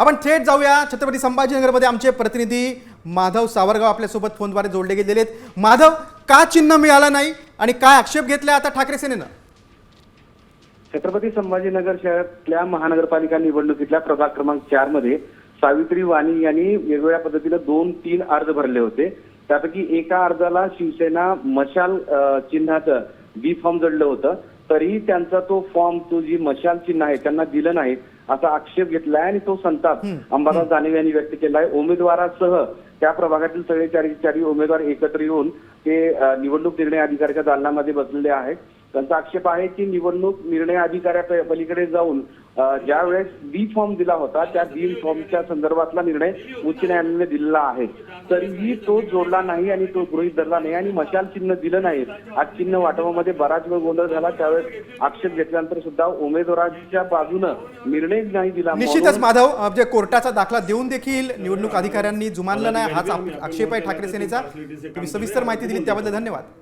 आपण थेट जाऊया. छत्रपती संभाजीनगरमध्ये आमचे प्रतिनिधी माधव सावरगाव आपल्यासोबत फोनद्वारे जोडले गेलेले आहेत. माधव का चिन्ह मिळालं नाही आणि काय आक्षेप घेतला आता ठाकरे सेनेनं? छत्रपती संभाजीनगर शहरातल्या महानगरपालिका निवडणुकीतल्या प्रभाग क्रमांक चारमध्ये सावित्री वाणी यांनी वेगवेगळ्या पद्धतीनं दोन तीन अर्ज भरले होते. त्यापैकी एका अर्जाला शिवसेना मशाल चिन्हाचं बी फॉर्म जडलं होतं. तरीही त्यांचा तो फॉर्म तो जी मशाल चिन्ह आहे त्यांना दिलं नाही. असा आक्षेप घेतलाय आणि तो संताप अंबादास दानवे यांनी व्यक्त केलाय. उमेदवारासह त्या प्रभागातील सगळे चारी चारी उमेदवार एकत्र येऊन ते निवडणूक निर्णय अधिकाऱ्याच्या दालनामध्ये बसलेले आहेत. त्यांचा आक्षेप आहे की निवडणूक निर्णय अधिकाऱ्या पलीकडे जाऊन ज्या वेळेस बी फॉर्म दिला होता त्या बी फॉर्मच्या संदर्भातला निर्णय उच्च न्यायालयाने दिलेला आहे. तरीही तो जोडला नाही आणि तो गृहीत धरला नाही आणि मशाल चिन्ह दिलं नाही. आज चिन्ह वाटपामध्ये बराच वेळ गोंधळ झाला. त्यावेळेस आक्षेप घेतल्यानंतर सुद्धा उमेदवाराच्या बाजूनं निर्णय नाही दिला निश्चितच माधव म्हणजे जे कोर्टाचा दाखला देऊन देखील निवडणूक अधिकाऱ्यांनी जुमानलं नाही हाच आक्षेप आहे ठाकरे सेनेचा. तुम्ही सविस्तर माहिती दिली त्याबद्दल धन्यवाद.